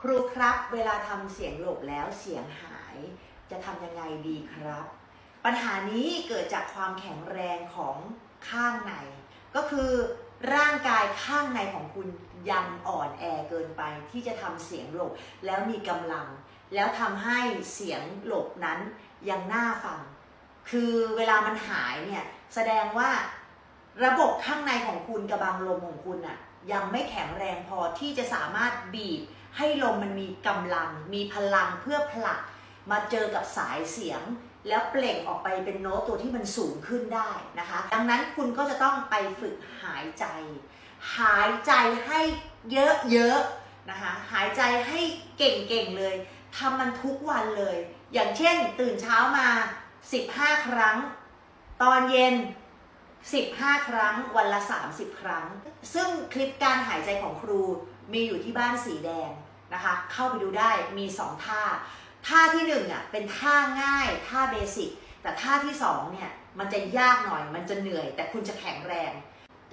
ครูครับเวลาทำเสียงหลบแล้วเสียงหาย จะทำยังไงดีครับ ปัญหานี้เกิดจากความแข็งแรงของข้างใน ก็คือร่างกายข้างในของคุณยังอ่อนแอเกินไปที่จะทำเสียงหลบแล้วมีกำลัง แล้วทำให้เสียงหลบนั้นยังน่าฟัง คือเวลามันหายเนี่ยแสดงว่าระบบข้างในของคุณกระบังลมของคุณอะ ยังไม่แข็งแรงพอที่จะสามารถบีบให้ลมมันมีกำลัง มีพลังเพื่อผลักมาเจอกับสายเสียง แล้วเปล่งออกไปเป็นโน้ตตัวที่มันสูงขึ้นได้นะคะ ดังนั้นคุณก็จะต้องไปฝึกหายใจ หายใจให้เยอะๆนะคะ หายใจให้เก่งๆเลยทำมันทุกวันเลย อย่างเช่น ตื่นเช้ามา 15 ครั้ง ตอนเย็น 15 ครั้งวันละ 30 ครั้ง ซึ่งคลิปการหายใจของครูมีอยู่ที่บ้านสีแดงนะคะ เข้าไปดูได้มี 2 ท่า ท่าที่1อะเป็นท่าง่ายท่าเบสิกแต่ท่าที่2เนี่ยมันจะยากหน่อยมันจะเหนื่อย แต่คุณจะแข็งแรง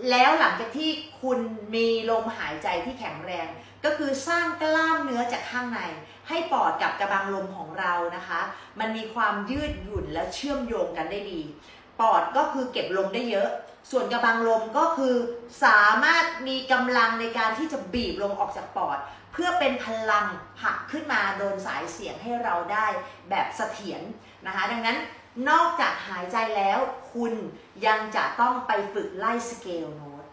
แล้วหลังจากที่คุณมีลมหายใจที่แข็งแรง ก็คือสร้างกล้ามเนื้อจากข้างใน ให้ปอดกับกระบังลมของเรานะคะ มันมีความยืดหยุ่นและเชื่อมโยงกันได้ดี ปอดก็คือเก็บลมได้เยอะ ส่วนกระบังลมก็คือสามารถมีกำลังในการที่จะบีบลมออกจากปอด เพื่อเป็นพลังผลักขึ้นมาโดนสายเสียงให้เราได้แบบเสถียรนะคะ ดังนั้นนอกจากหายใจแล้วคุณยังจะต้องไปฝึกไล่สเกลโน้ต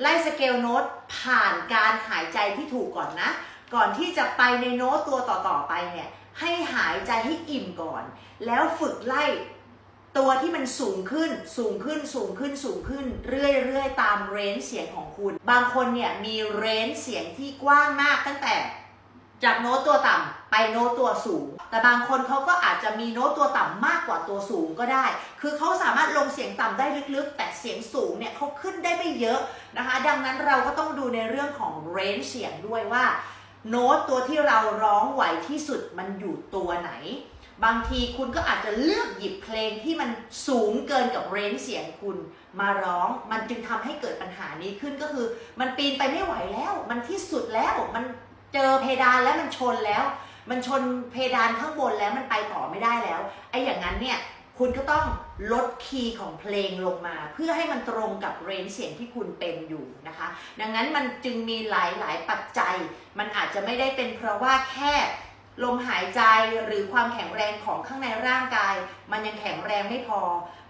ไล่สเกลโน้ตผ่านการหายใจที่ถูกก่อนนะ ก่อนที่จะไปในโน้ตตัวต่อๆไปเนี่ยให้หายใจให้อิ่มก่อน แล้วฝึกไล่ ตัวที่มันสูงขึ้นสูงขึ้นสูงขึ้นสูงขึ้น เรื่อยๆ ตามเรนจ์เสียงของคุณ บางคนเนี่ยมีเรนจ์เสียงที่กว้างมากตั้งแต่จากโน้ตตัวต่ำไปโน้ตตัวสูง แต่บางคนเขาก็อาจจะมีโน้ตตัวต่ำมากกว่าตัวสูงก็ได้ คือเขาสามารถลงเสียงต่ำได้ลึกๆ แต่เสียงสูงเนี่ยเขาขึ้นได้ไม่เยอะนะคะ ดังนั้นเราก็ต้องดูในเรื่องของเรนจ์เสียงด้วยว่า โน้ตตัวที่เราร้องไหวที่สุดมันอยู่ตัวไหน บางทีคุณก็อาจจะเลือกหยิบเพลงที่มันสูงเกินกับเรนจ์เสียงคุณมาร้อง มันจึงทำให้เกิดปัญหานี้ขึ้นก็คือ มันปีนไปไม่ไหวแล้ว มันที่สุดแล้วมันเจอเพดานแล้วมันชนแล้ว มันชนเพดานข้างบนแล้วมันไปต่อไม่ได้แล้วไอ้อย่างนั้นเนี่ยคุณก็ต้องลดคีย์ของเพลงลงมา เพื่อให้มันตรงกับเรนจ์เสียงที่คุณเป็นอยู่นะคะ ดังนั้นมันจึงมีหลายๆปัจจัย มันอาจจะไม่ได้เป็นเพราะว่าแค่ ลมหายใจหรือความแข็งแรงของข้างในร่างกาย มันยังแข็งแรงไม่พอ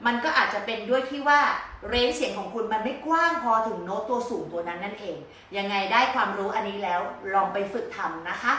มันก็อาจจะเป็นด้วยที่ว่าเรนเสียงของคุณมันไม่กว้างพอถึงโน้ตตัวสูงตัวนั้นนั่นเอง ยังไงได้ความรู้อันนี้แล้วลองไปฝึกทำนะคะ